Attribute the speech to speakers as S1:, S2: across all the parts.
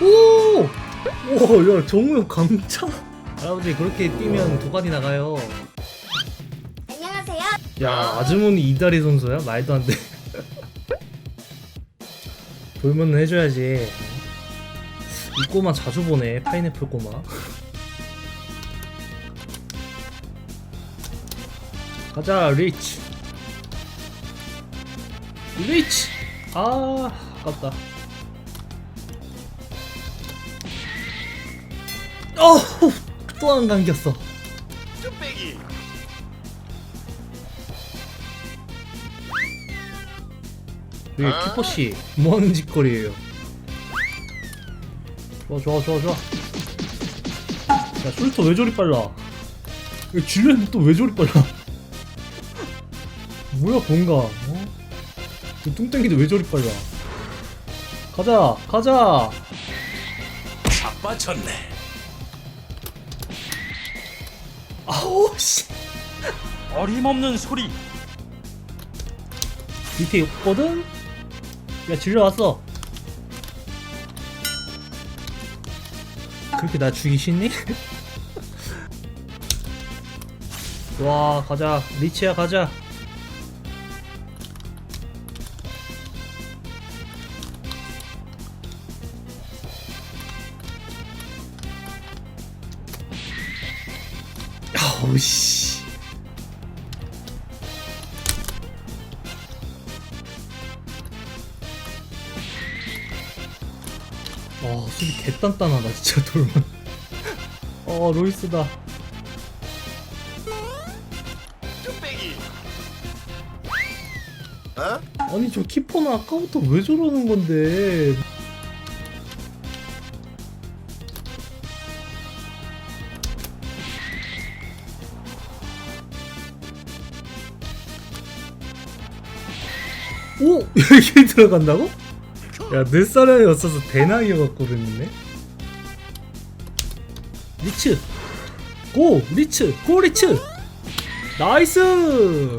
S1: 오! 오, 야, 정우영 강차? 할아버지, 그렇게 뛰면 도관이 나가요.
S2: 안녕하세요.
S1: 야, 아주머니 이다리 선수야? 말도 안 돼. 돌면은 해줘야지. 이 꼬마 자주 보네, 파인애플 꼬마. 가자, 리치. 리치! 아, 아깝다. 어후! 또안 감겼어.
S3: 쭈빼기.
S1: 여기 키퍼씨 뭐하는 짓거리예요? 좋아 좋아 좋아 좋아. 야 슐터 왜 저리 빨라? 야 줄리안 또왜 저리 빨라? 뭐야 뭔가 어? 이 뚱땡이도 왜 저리 빨라? 가자 가자!
S3: 자빠졌네
S1: 아우 씨.
S3: 어림없는 소리.
S1: 밑에 있거든? 야 질러 왔어. 그렇게 나 죽이 싫니? 와 가자. 리치야 가자 아우 씨. 아 수비 개단단하다 진짜 돌만. 어 로이스다? 아니 저 키퍼는 아까부터 왜 저러는 건데 이렇게 들어간다고? 야, 내 사람이 없어서 대나이어갖거든 있네 리츠! 고! 리츠! 고 리츠! 나이스!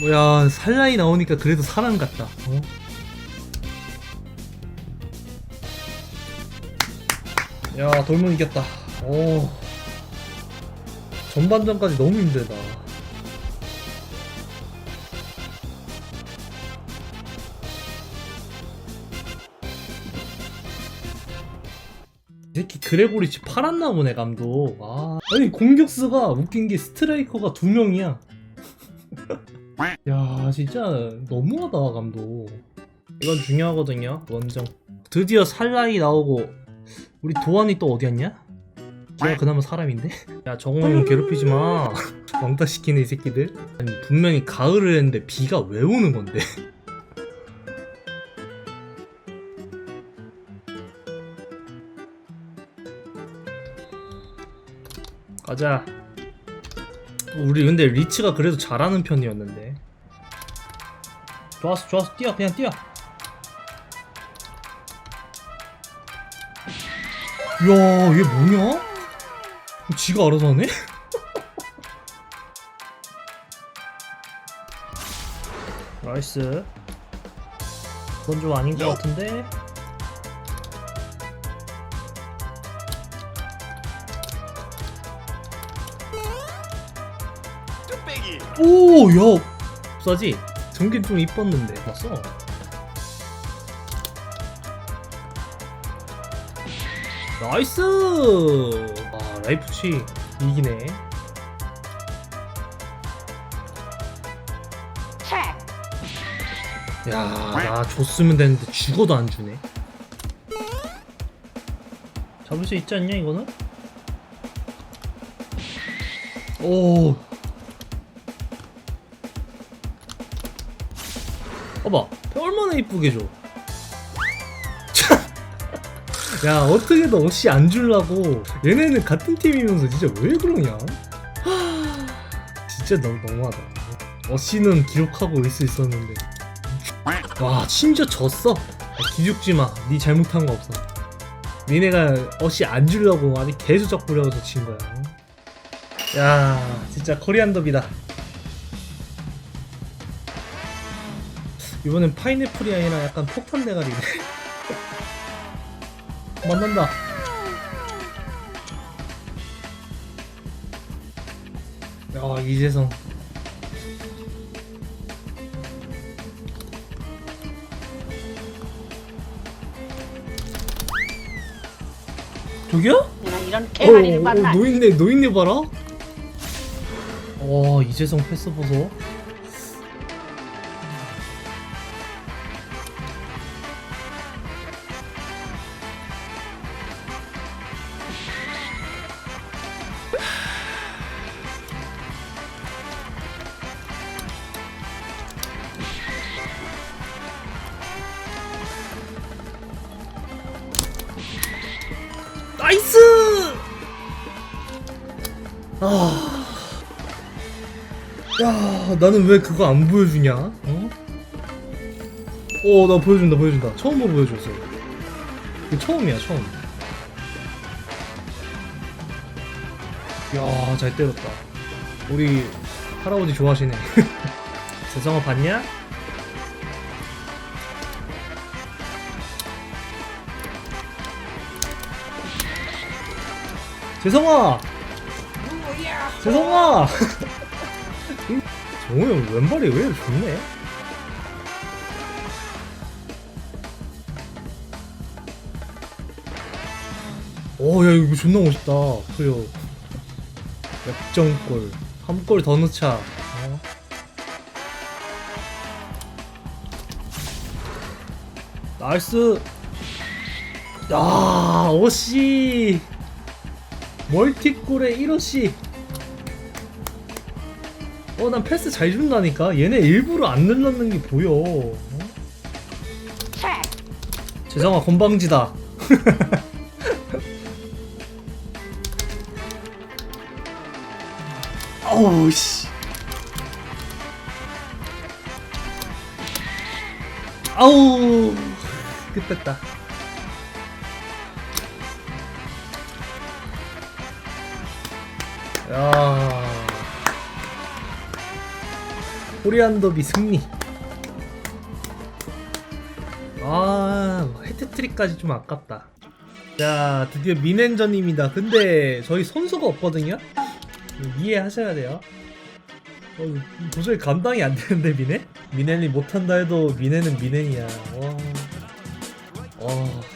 S1: 뭐야 살라이 나오니까 그래도 사람 같다 어? 야 돌문 이겼다 오 전반전까지 너무 힘들다 이 새끼 그레고리치 팔았나 보네 감독. 아. 아니 공격수가 웃긴 게 스트라이커가 두 명이야. 야 진짜 너무하다 감독. 이건 중요하거든요 원정. 드디어 살라이 나오고. 우리 도안이 또 어디였냐? 걔가 그나마 사람인데? 야 정우영 괴롭히지 마. 왕따 시키네 이 새끼들. 아니 분명히 가을을 했는데 비가 왜 오는 건데 가자. 우리 근데 리치가 그래도 잘하는 편이었는데. 좋았어 좋았어. 뛰어 그냥 뛰어. 이야 얘 뭐냐? 지가 알아서 하네? 나이스. 그건 좀 아닌 것 같은데 오, 야, 싸지? 전긴 좀 이뻤는데 봤어? 나이스! 아, 라이프치 이기네. 야, 나 줬으면 되는데 죽어도 안 주네. 잡을 수 있지 않냐, 이거는? 오, 봐봐 얼마나 이쁘게 줘. 야 어떻게든 어씨 안 줄라고 얘네는 같은 팀이면서 진짜 왜 그러냐? 하, 진짜 너무 너무하다. 어씨는 기록하고 올수 있었는데 와 심지어 졌어. 야, 기죽지 마. 네 잘못한 거 없어. 니네가 어씨 안 주려고 아니 계속 적부려서 진 거야. 야 진짜 코리안 더비다. 이번엔 파인애플이 아니라 약간 폭탄 대가리네. 만난다. 야 이재성. 저기요?
S2: 내가 이런
S1: 어,
S2: 개나리를
S1: 어,
S2: 만나.
S1: 노인네 노인네 봐라. 와 이재성 패스 보소. 나이스! 아. 야, 나는 왜 그거 안 보여주냐? 어? 어, 나 보여준다, 보여준다. 처음 보 보여줬어. 이거 처음이야, 처음. 야, 잘 때렸다. 우리 할아버지 좋아하시네. 재성아 봤냐? 재성아! 재성아! 정우 형 왼발이 왜 이렇게 좋네? 오, 야, 이거 존나 멋있다. 그래요. 역전골. 한 골 더 넣자. 어? 나이스. 야, 오씨. 멀티골에 1호씨. 어, 난 패스 잘 준다니까? 얘네 일부러 안 늘렀는 게 보여. 어? 재성아, 건방지다. 어우, 씨. 아우, 끝났다. 야. 코리안 더비 승리. 아, 헤트트릭까지 좀 아깝다. 자, 드디어 미넨전입니다. 근데 저희 선수가 없거든요? 이해하셔야 돼요. 어, 도저히 감당이 안 되는데, 미넨? 미넨이 못한다 해도 미넨은 미넨이야. 와. 와.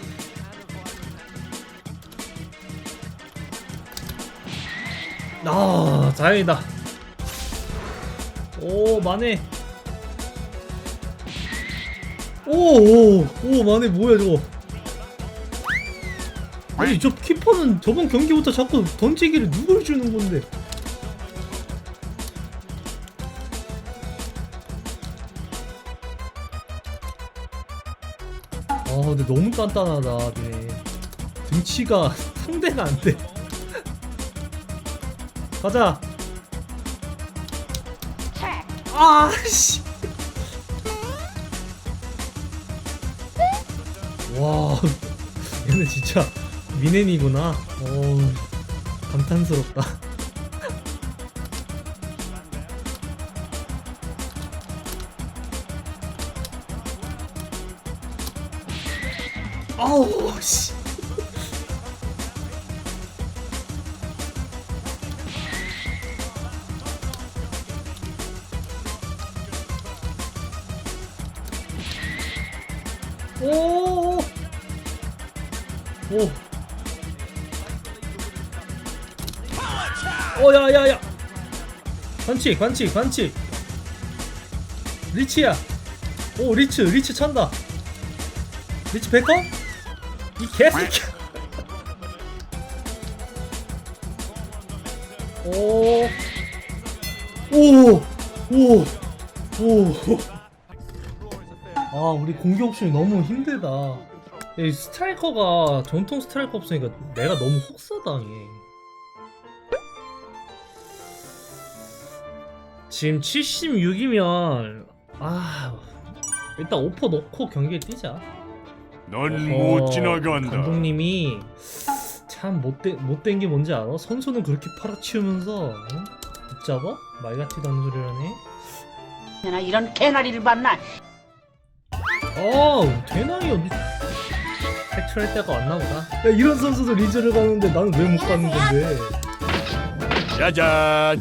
S1: 아, 다행이다. 오, 마네. 오, 오, 오, 마네 뭐야 저거? 아니 저 키퍼는 저번 경기부터 자꾸 던지기를 누굴 주는 건데? 아, 근데 너무 단단하다, 걔. 등치가 상대가 안 돼. 가자. 아, 씨. 와, 얘는 진짜 미넨이구나. 어, 감탄스럽다. 아우, 씨. 오! 오! 오, 야, 야, 야! 관치, 관치, 관치! 리치야! 오, 리츠, 리츠 찬다! 리치 백커? 이 개새끼야! 오! 오! 오! 오! 아 우리 공격 옵션이 너무 힘들다 이 스트라이커가 전통 스트라이커 없으니까 내가 너무 혹사당해 지금 76이면 아 일단 오퍼 넣고 경기에 뛰자
S4: 넌
S1: 어허,
S4: 못 지나간다.
S1: 감독님이 참 못된 못된 게 뭔지 알아? 선수는 그렇게 팔아치우면서 어? 붙잡아? 말 같지도 않은 소리를 하네
S2: 내가 이런 개나리를 만나.
S1: 아 대나이 어디 탈출할 때가 왔나 보다. 야 이런 선수도 리즈를 가는데 나는 왜 못 가는 건데?
S3: 짜잔